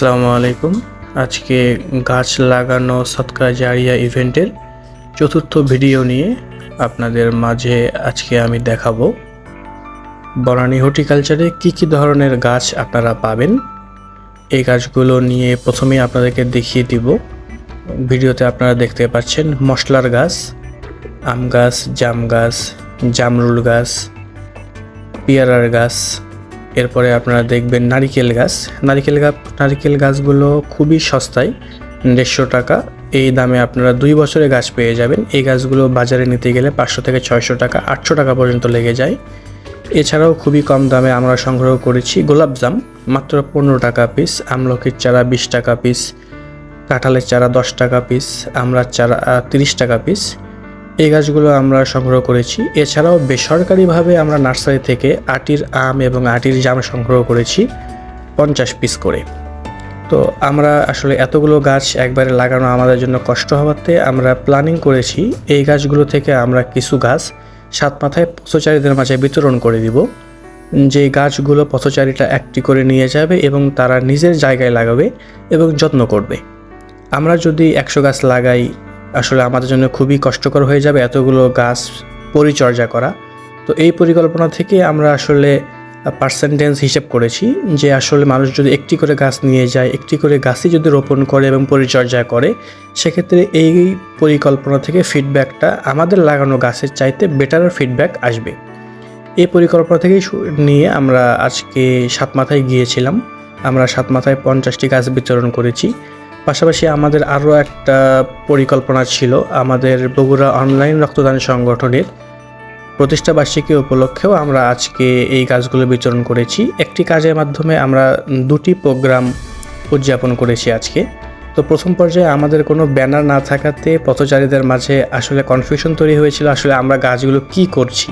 আসসালামু আলাইকুম। আজকে গাছ লাগানো সৎকা জারিয়া ইভেন্টের চতুর্থ ভিডিও নিয়ে আপনাদের মাঝে আজকে আমি দেখাবো। বনানী হর্টিকালচারে কী কী ধরনের গাছ আপনারা পাবেন? এই গাছগুলো নিয়ে প্রথমেই আপনাদেরকে দেখিয়ে দিব। ভিডিওতে আপনারা দেখতে পাচ্ছেন মশলার গাছ, আম গাছ, জাম গাছ, জামরুল গাছ, পেয়ারার গাছ এরপরে আপনারা দেখবেন নারিকেল গাছ। নারিকেল গাছ, নারিকেল গাছগুলো খুবই সস্তায়, দেড়শো টাকা। এই দামে আপনারা দুই বছরে গাছ পেয়ে যাবেন। এই গাছগুলো বাজারে নিতে গেলে পাঁচশো থেকে ছয়শো টাকা, আটশো টাকা পর্যন্ত লেগে যায়। এছাড়াও খুবই কম দামে আমরা সংগ্রহ করেছি গোলাপজাম মাত্র পনেরো টাকা পিস আমলকির চারা বিশ টাকা পিস কাঁঠালের চারা দশ টাকা পিস আমড়ার চারা তিরিশ টাকা পিস এই গাছগুলো আমরা সংগ্রহ করেছি। এছাড়াও বেসরকারিভাবে আমরা নার্সারি থেকে আটির আম এবং আটির জাম সংগ্রহ করেছি পঞ্চাশ পিস করে। তো আমরা আসলে এতগুলো গাছ একবারে লাগানো আমাদের জন্য কষ্ট হওয়াতে আমরা প্ল্যানিং করেছি, এই গাছগুলো থেকে আমরা কিছু গাছ সাত মাথায় পথচারীদের মাঝে বিতরণ করে দিব। যে গাছগুলো পথচারীটা একটি করে নিয়ে যাবে এবং তারা নিজের জায়গায় লাগাবে এবং যত্ন করবে। আমরা যদি একশো গাছ লাগাই আসলে আমাদের জন্য খুবই কষ্টকর হয়ে যাবে এতগুলো গাছ পরিচর্যা করা। তো এই পরিকল্পনা থেকে আমরা আসলে পার্সেন্টেজ হিসেব করেছি যে আসলে মানুষ যদি একটি করে গাছ নিয়ে যায়, একটি করে গাছই যদি রোপণ করে এবং পরিচর্যা করে, সেক্ষেত্রে এই পরিকল্পনা থেকে ফিডব্যাকটা আমাদের লাগানো গাছের চাইতে বেটার ফিডব্যাক আসবে। এই পরিকল্পনা থেকেই নিয়ে আমরা আজকে সাত মাথায় গিয়েছিলাম। আমরা সাত মাথায় পঞ্চাশটি গাছ বিতরণ করেছি। পাশাপাশি আমাদের আরও একটা পরিকল্পনা ছিল, আমাদের বগুড়া অনলাইন রক্তদান সংগঠনের প্রতিষ্ঠা বার্ষিকী উপলক্ষেও আমরা আজকে এই গাছগুলো বিতরণ করেছি। একটি কাজের মাধ্যমে আমরা দুটি প্রোগ্রাম উদযাপন করেছি আজকে। তো প্রথম পর্যায়ে আমাদের কোনো ব্যানার না থাকাতে পথচারীদের মাঝে আসলে কনফিউশন তৈরি হয়েছিল, আসলে আমরা গাছগুলো কি করছি,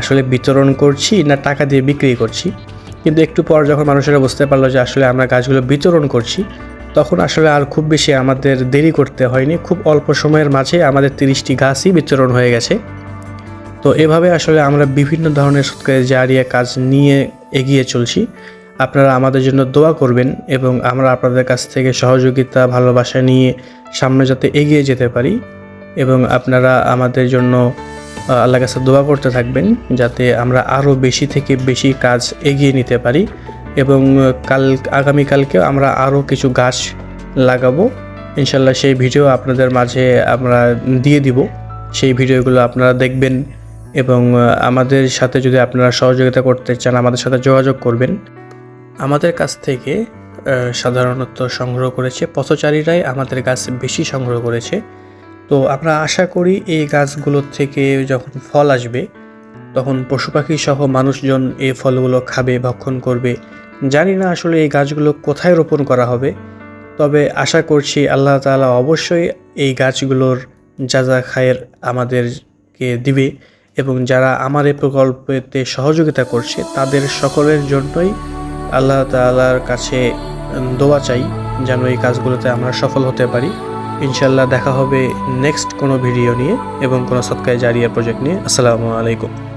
আসলে বিতরণ করছি না টাকা দিয়ে বিক্রি করছি। কিন্তু একটু পর যখন মানুষেরা বুঝতে পারল যে আসলে আমরা গাছগুলো বিতরণ করছি তখন আসলে আর খুব বেশি আমাদের দেরি করতে হয়নি। খুব অল্প সময়ের মাঝে আমাদের তিরিশটি গাছই বিতরণ হয়ে গেছে। তো এভাবে আসলে আমরা বিভিন্ন ধরনের সৎকারে জারিয়া কাজ নিয়ে এগিয়ে চলছি। আপনারা আমাদের জন্য দোয়া করবেন এবং আমরা আপনাদের কাছ থেকে সহযোগিতা, ভালোবাসা নিয়ে সামনে যাতে এগিয়ে যেতে পারি এবং আপনারা আমাদের জন্য আল্লাহ কাছে দোয়া করতে থাকবেন যাতে আমরা আরও বেশি থেকে বেশি কাজ এগিয়ে নিতে পারি। এবং কাল আগামীকালকেও আমরা আরও কিছু গাছ লাগাবো। ইনশাল্লাহ সেই ভিডিও আপনাদের মাঝে আমরা দিয়ে দিব। সেই ভিডিওগুলো আপনারা দেখবেন এবং আমাদের সাথে যদি আপনারা সহযোগিতা করতে চান, আমাদের সাথে যোগাযোগ করবেন। আমাদের কাছ থেকে সাধারণত সংগ্রহ করেছে, পথচারীরাই আমাদের গাছ বেশি সংগ্রহ করেছে। তো আমরা আশা করি এই গাছগুলোর থেকে যখন ফল আসবে, তখন পশু পাখি সহ মানুষজন এই ফলগুলো খাবে, ভক্ষণ করবে। জানি না আসলে এই গাছগুলো কোথায় রোপণ করা হবে, তবে আশা করছি আল্লাহ তাআলা অবশ্যই এই গাছগুলোর যা যা খায়ের আমাদেরকে দিবে এবং যারা আমার এই প্রকল্পেতে সহযোগিতা করছে তাদের সকলের জন্যই আল্লাহ তাআলার কাছে দোয়া চাই যেন এই কাজগুলোতে আমরা সফল হতে পারি। ইনশাল্লাহ দেখা হবে নেক্সট কোনো ভিডিও নিয়ে এবং কোনো সৎকায় জারিয়া প্রজেক্ট নিয়ে। আসসালামু আলাইকুম।